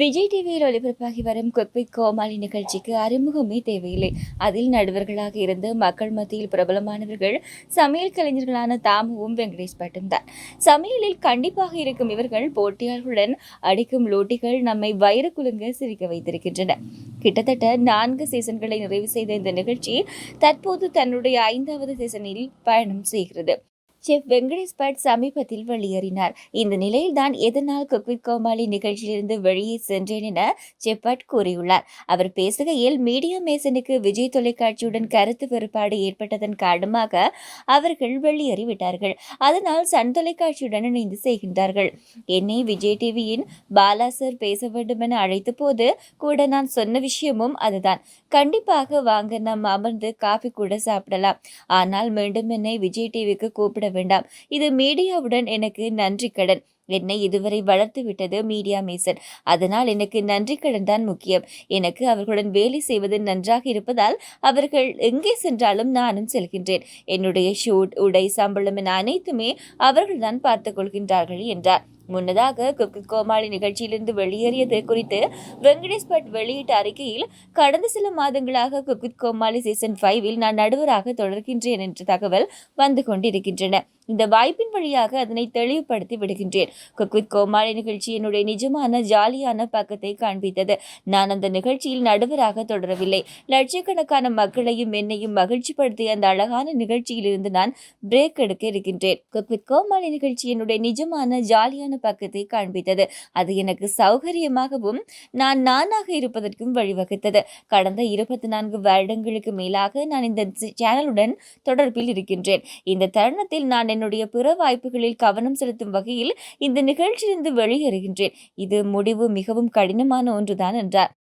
விஜய் டிவியில் ஒளிபரப்பாகி வரும் குப்பை கோமாளி நிகழ்ச்சிக்கு அறிமுகமே தேவையில்லை. அதில் நடுவர்களாக இருந்து மக்கள் மத்தியில் பிரபலமானவர்கள் சமையல் கலைஞர்களான தாமுவும் வெங்கடேஷ் பட்டும் தான். சமையலில் கண்டிப்பாக இருக்கும் இவர்கள் போட்டியாளர்களுடன் அடிக்கும் லோட்டிகள் நம்மை வயிறு குலுங்க சிரிக்க வைத்திருக்கின்றன. கிட்டத்தட்ட நான்கு சீசன்களை நிறைவு செய்த இந்த நிகழ்ச்சி தற்போது தன்னுடைய ஐந்தாவது சீசனில் பயணம் செய்கிறது. செஃப் வெங்கடேஷ் பட் சமீபத்தில் வெளியேறினார். இந்த நிலையில்தான் எதனால் குக்வித் கோமாளி நிகழ்ச்சியிலிருந்து வெளியே சென்றேன் என செஃப் பட் கூறியுள்ளார். அவர் பேசுகையில் மீடியா மேசனுக்கு விஜய் தொலைக்காட்சியுடன் கருத்து வேறுபாடு ஏற்பட்டதன் காரணமாக அவர்கள் வெளியேறிவிட்டார்கள். அதனால் சன் தொலைக்காட்சியுடன் இணைந்து செய்கின்றார்கள். என்னை விஜய் டிவியின் பாலா சார் பேச வேண்டும் என அழைத்த போது கூட நான் சொன்ன விஷயமும் அதுதான். கண்டிப்பாக வாங்க நாம் அமர்ந்து காஃபி கூட சாப்பிடலாம். ஆனால் மீண்டும் என்னை விஜய் டிவிக்கு கூப்பிட வேண்டாம். இது மீடியாவுடன் எனக்கு நன்றி கடன். என்னை இதுவரை வளர்த்து விட்டது மீடியா மேசன். அதனால் எனக்கு நன்றி கடன் தான் முக்கியம். எனக்கு அவர்களுடன் வேலை செய்வது நன்றாக இருப்பதால் அவர்கள் எங்கே சென்றாலும் நானும் செல்கின்றேன். என்னுடைய ஷூட் உடை சம்பளம் என அனைத்துமே அவர்கள்தான் பார்த்துக் கொள்கின்றார்கள் என்றார். முன்னதாக குக் கோமாளி நிகழ்ச்சியிலிருந்து வெளியேறியது குறித்து வெங்கடேஷ் பட் வெளியிட்ட அறிக்கையில் கடந்த சில மாதங்களாக குக் கோமாளி சீசன் ஃபைவில் நான் நடுவராக தொடர்கின்றேன் என்ற தகவல் வந்து கொண்டிருக்கின்றன. இந்த வாய்ப்பின் வழியாக அதனை தெளிவுபடுத்தி விடுகின்றேன். குக்வித் கோமாளி நிகழ்ச்சி என்னுடைய நிஜமான ஜாலியான பக்கத்தை காண்பித்தது. நான் அந்த நிகழ்ச்சியில் நடுவராக தொடரவில்லை. லட்சக்கணக்கான மக்களையும் என்னையும் மகிழ்ச்சிப்படுத்திய அந்த அழகான நிகழ்ச்சியிலிருந்து நான் பிரேக் எடுக்க இருக்கின்றேன். குக்வித் கோமாளி நிகழ்ச்சி என்னுடைய நிஜமான ஜாலியான பக்கத்தை காண்பித்தது. அது எனக்கு சௌகரியமாகவும் நான் நானாக இருப்பதற்கும் வழிவகுத்தது. கடந்த இருபத்தி நான்கு வருடங்களுக்கு மேலாக நான் இந்த சேனலுடன் தொடர்பில் இருக்கின்றேன். இந்த தருணத்தில் நான் என்னுடைய பிற வாய்ப்புகளில் கவனம் செலுத்தும் வகையில் இந்த நிகழ்ச்சியிலிருந்து வெளியேறுகின்றேன். இது முடிவு மிகவும் கடினமான ஒன்றுதான் என்றார்.